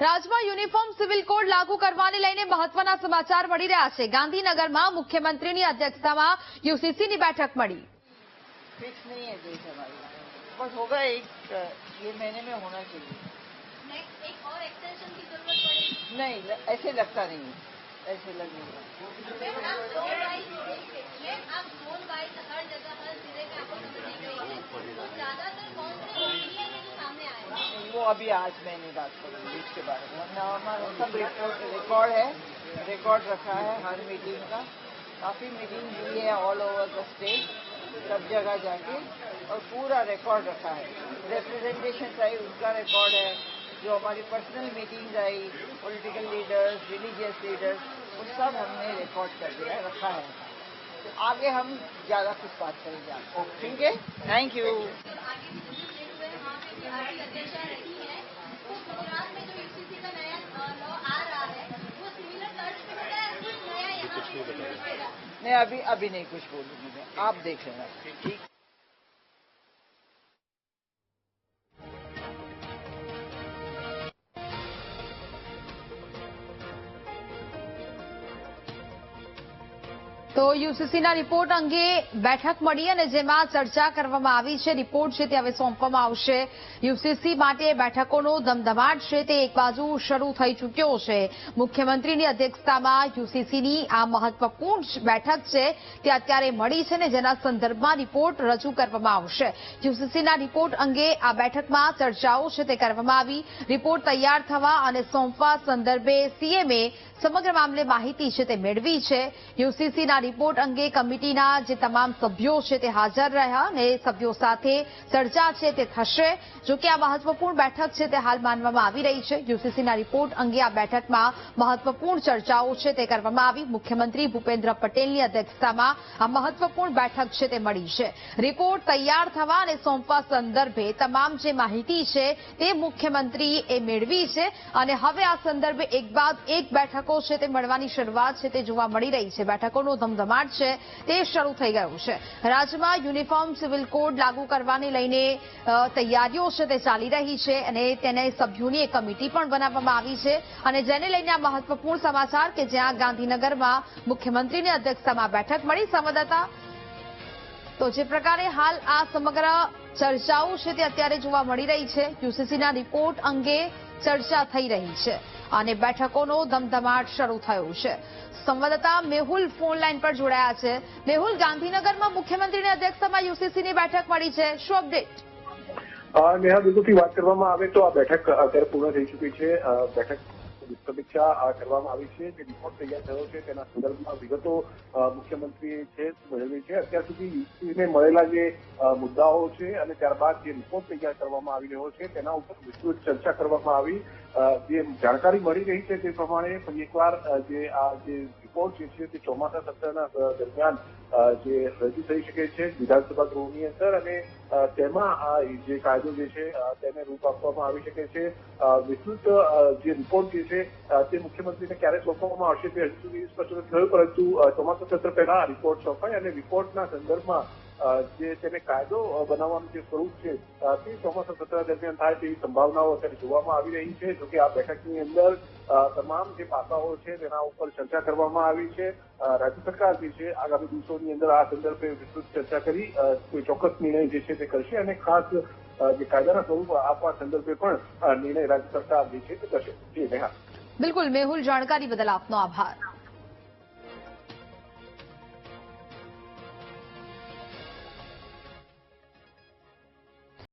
રાજ્યમાં uniform civil code લાગુ કરવાને લઈને મહત્વના સમાચાર મળી રહ્યા છે ગાંધીનગરમાં મુખ્યમંત્રીની અધ્યક્ષતામાં યુસીસીની બેઠક મળી फिक्स नहीं है डेट हमारी बस होगा एक अ, ये महीने में होना चाहिए એક ઓર એક્સટેન્શન की जरूरत पड़ेगी नहीं ल- ऐसे लगता नहीं है ऐसे लग नहीं रहा आप जोन वाइज ابھی آج میں نہیں بات کروں گی اس کے بارے میں۔ سب ریکارڈ ہے، ریکارڈ رکھا ہے ہر میٹنگ کا۔ کافی میٹنگ ہوئی ہے آل اوور دا اسٹیٹ سب جگہ جا کے۔ اور پورا ریکارڈ رکھا ہے۔ ریپرزنٹیشنس آئی ان کا ریکارڈ ہے۔ جو ہماری پرسنل میٹنگز آئی پولیٹیکل لیڈرز ریلیجیس لیڈرز وہ سب ہم نے ریکارڈ کر دیا، رکھا ہے۔ آگے ہم زیادہ کچھ بات کریں گے۔ ٹھیک ہے؟ تھینک یو नहीं अभी अभी नहीं कुछ बोलूंगी मैं आप देख लेना ठीक તો યુસીસીના રિપોર્ટ અંગે બેઠક મળી અને જેમાં ચર્ચા કરવામાં આવી છે. રિપોર્ટ છે તે હવે સોંપવામાં આવશે. યુસીસી માટે બેઠકોનો ધમધમાટ છે તે એક બાજુ શરૂ થઈ ચૂક્યો છે. મુખ્યમંત્રીની અધ્યક્ષતામાં યુસીસીની આ મહત્વપૂર્ણ બેઠક છે તે અત્યારે મળી છે ને જેના સંદર્ભમાં રિપોર્ટ રજૂ કરવામાં આવશે. યુસીસીના રિપોર્ટ અંગે આ બેઠકમાં ચર્ચાઓ છે તે કરવામાં આવી. રિપોર્ટ તૈયાર થવા અને સોંપવા સંદર્ભે સીએમએ સમગ્ર મામલે માહિતી છે તે મેળવી છે. યુસીસીના રિપોર્ટ અંગે કમિટીના જે તમામ સભ્યો છે તે હાજર રહ્યા અને સભ્યો સાથે ચર્ચા છે તે થશે. જો આ મહત્વપૂર્ણ બેઠક છે તે હાલ માનવામાં આવી રહી છે. યુસીસીના રિપોર્ટ અંગે આ બેઠકમાં મહત્વપૂર્ણ ચર્ચાઓ છે તે કરવામાં આવી. મુખ્યમંત્રી ભૂપેન્દ્ર પટેલની અધ્યક્ષતામાં આ મહત્વપૂર્ણ બેઠક છે તે મળી છે. રિપોર્ટ તૈયાર થવા અને સોંપવા સંદર્ભે તમામ જે માહિતી છે તે મુખ્યમંત્રી એ મેળવી છે. અને હવે આ સંદર્ભે એક બાદ એક બેઠકો છે, તે મળવાની શરૂઆત છે, તે જોવા મળી રહી છે. બેઠકોનો ધમધમાટ છે, તે શરૂ થઈ ગયું છે. રાજ્યમાં યુનિફોર્મ સિવિલ કોડ લાગુ કરવાને લઈને તૈયારીઓ છે, તે ચાલી રહી છે અને તેને સભ્યોની એક કમિટી પણ બનાવવામાં આવી છે. અને જેને લઈને આ મહત્વપૂર્ણ સમાચાર કે જ્યાં ગાંધીનગરમાં મુખ્યમંત્રીની અધ્યક્ષતામાં બેઠક મળી, સંવાદદાતા? તો જે પ્રકારે હાલ આ સમગ્ર ચર્ચાઓ છે, તે અત્યારે જોવા મળી રહી છે. યુસીસીના રિપોર્ટ અંગે ચર્ચા થઈ રહી છે. અને બેઠકોનો ધમધમાટ શરૂ થયો છે. સંવાદદાતા મેહુલ ફોન લાઈન પર જોડાયા છે. મેહુલ, ગાંધીનગરમાં મુખ્યમંત્રીની અધ્યક્ષતામાં યુસીસીની બેઠક મળી છે. શું અપડેટ? નેહા, બિલકુલથી વાત કરવામાં આવે તો આ બેઠક, અત્યારે પૂર્ણ થઈ ચૂકી છે. બેઠક સમીક્ષા કરવામાં આવી છે. જે રિપોર્ટ તૈયાર થયો છે, તેના સંદર્ભમાં વિગતો મુખ્યમંત્રીએ છે, મેળવી છે. અત્યાર સુધી યુપીને મળેલા જે મુદ્દાઓ છે અને ત્યારબાદ જે રિપોર્ટ તૈયાર કરવામાં આવી રહ્યો છે, તેના ઉપર વિસ્તૃત ચર્ચા કરવામાં આવી. જે જાણકારી મળી રહી છે તે પ્રમાણે ફરી એકવાર જે આ જે રિપોર્ટ છે તે ચોમાસા સત્રના દરમિયાન જે રજૂ થઈ શકે છે વિધાનસભા ગૃહની અંદર અને તેમાં આ જે કાયદો જે છે તેને રૂપ આપવામાં આવી શકે છે. વિસ્તૃત જે રિપોર્ટ જે છે તે મુખ્યમંત્રીને ક્યારે સોંપવામાં આવશે તે હજુ સુધી સ્પષ્ટ થયું, પરંતુ ચોમાસા સત્ર પહેલા રિપોર્ટ સોંપાય અને રિપોર્ટના સંદર્ભમાં જે તેને કાયદો બનાવવાનું જે સ્વરૂપ છે તે ચોમાસા સત્ર દરમિયાન થાય તેવી સંભાવનાઓ અત્યારે જોવામાં આવી રહી છે, જોકે આ બેઠકની અંદર તમામ જે પાસાઓ છે તેના ઉપર ચર્ચા કરવામાં આવી છે. રાજ્ય સરકાર જે છે, આગામી દિવસોની અંદર આ સંદર્ભે વિસ્તૃત ચર્ચા કરી કોઈ ચોક્કસ નિર્ણય જે છે તે કરશે અને ખાસ જે કાયદાના સ્વરૂપ આપવા સંદર્ભે પણ નિર્ણય રાજ્ય સરકાર જે છે તે કરશે. જી બિલકુલ, મેહુલ, જાણકારી બદલ આપનો આભાર.